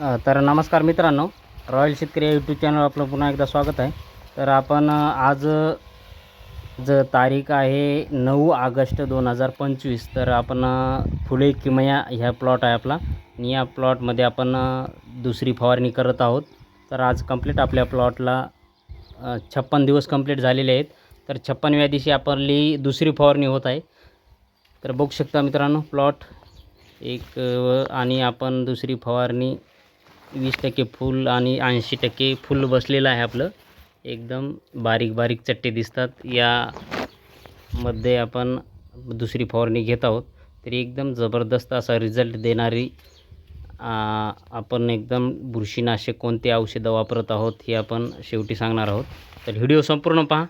तर नमस्कार मित्रांनो रॉयल शेतकरी या यूट्यूब चॅनल आपलं पुन्हा एकदा स्वागत आहे. तर आपण आज ज तारीख आहे नऊ ऑगस्ट दोन हजार पंचवीस तर आपण फुले किमया ह्या प्लॉट आहे आपला. आणि या प्लॉटमध्ये आपण दुसरी फवारणी करत आहोत. तर आज कंप्लीट आपल्या प्लॉटला छप्पन दिवस कंप्लीट झालेले आहेत. तर छप्पनव्या दिवशी आपली दुसरी फवारणी होत आहे. तर बघू शकता मित्रांनो प्लॉट एक आणि आपण दुसरी फवारणी वीस टक्के फुल आणि ऐंशी टक्के फुल बसलेलं आहे आपलं. एकदम बारीक बारीक चट्टे दिसतात. यामध्ये आपण दुसरी फवारणी घेत आहोत. तरी एकदम जबरदस्त असा रिझल्ट देणारी आपण एकदम बुरशीनाशक कोणते औषधं वापरत आहोत हे आपण शेवटी सांगणार आहोत. तर व्हिडिओ संपूर्ण पहा.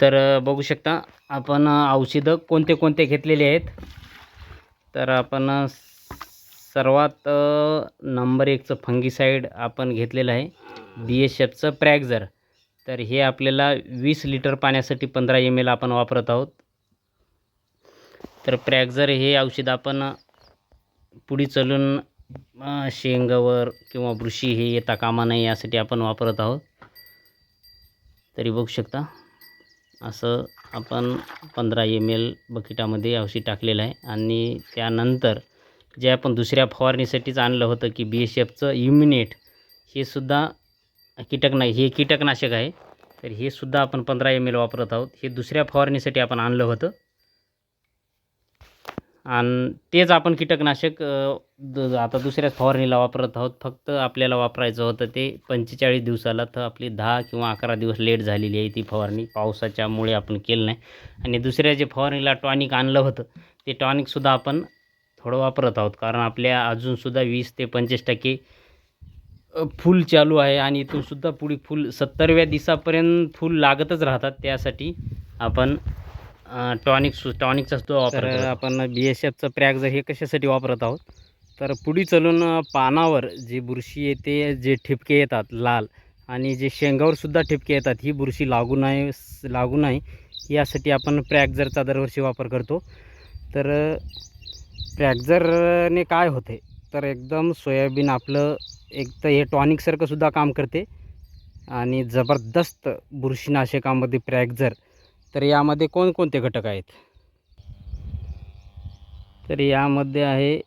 तर बघू शकता आपण औषधं कोणते कोणते घेतलेले आहेत. तर आपण सर्वात नंबर एकचं फंगीसाईड आपण घेतलेलं आहे. बी एस एफचं प्रॅगझर तर हे आपल्याला वीस लिटर पाण्यासाठी पंधरा एम एल आपण वापरत आहोत. तर प्रॅगझर हे औषध आपण पुढे चालून शेंगावर किंवा बुरशी हे येता कामा नाही यासाठी आपण वापरत आहोत. तरी बघू शकता. असं आपण पंधरा एम एल बकेटामध्ये औषध टाकलेलं आहे. आणि त्यानंतर जे आपण दुसऱ्या फवारणीसाठीच आणलं होतं की बी एस एफचं इम्युनेट हे सुद्धा कीटकना हे कीटकनाशक आहे. तर हे सुद्धा आपण पंधरा एम एल वापरत आहोत. हे दुसऱ्या फवारणीसाठी आपण आणलं होतं. आणि तेच आपण कीटकनाशक द आता दुसऱ्याच फवारणीला वापरत आहोत. फक्त आपल्याला वापरायचं होतं ते पंचेचाळीस दिवसाला. तर आपली दहा किंवा अकरा दिवस लेट झालेली आहे ती फवारणी. पावसाच्यामुळे आपण केलं नाही. आणि दुसऱ्या जे फवारणीला टॉनिक आणलं होतं ते टॉनिकसुद्धा आपण थोडं वापरत आहोत. कारण आपल्या अजूनसुद्धा वीस ते पंचवीस टक्के फुल चालू आहे आणि इथूनसुद्धा पुढे फुल सत्तरव्या दिवसापर्यंत फुल लागतच राहतात. त्यासाठी आपण टॉनिक सु टॉनिकचा सुद्धा वापर आपण बी एस एफचं प्रॅगझर हे कशासाठी वापरत आहोत? तर पुढे चालून पानावर जे बुरशी येते जे ठिपके येतात लाल आणि जे शेंगावरसुद्धा ठिपके येतात ही बुरशी लागू नये लागू नये यासाठी आपण प्रॅगझरचा दरवर्षी वापर करतो. तर फ्रॅक्झरने काय होते? तर एकदम सोयाबीन आपलं एक तर हे टॉनिकसारखं सुद्धा काम करते. आणि जबरदस्त बुरशीनाशकामध्ये फ्रॅक्झर तर यामध्ये कोणकोणते घटक आहेत? तर यामध्ये आहे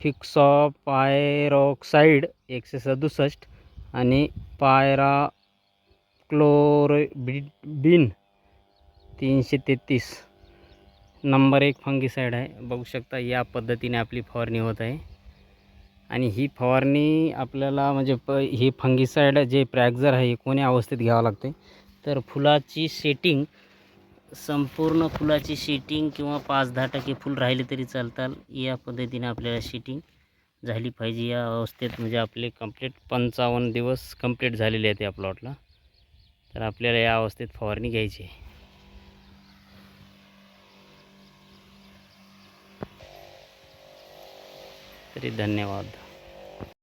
फिक्सॉ पायरॉक्साईड एकशे सदुसष्ट आणि पायरा क्लोरोबिन तीनशे तेहतीस. नंबर एक फंगीसाईड आहे. बघू शकता या पद्धतीने आपली फवारणी होत आहे. आणि ही फवारणी आपल्याला म्हणजे प ही फंगीसाईड जे प्रॅक्झर आहे हे कोण्या अवस्थेत घ्यावं लागते? तर फुलाची सेटिंग संपूर्ण फुलाची शेटिंग किंवा पाच दहा टक्के फुल राहिले तरी चालतात या पद्धतीने आपल्याला शेटिंग झाली पाहिजे. या अवस्थेत म्हणजे आपले कंप्लीट पंचावन्न दिवस कंप्लीट झालेले आहेत या प्लॉटला तर आपल्याला या अवस्थेत फवारणी घ्यायची आहे. तरी धन्यवाद.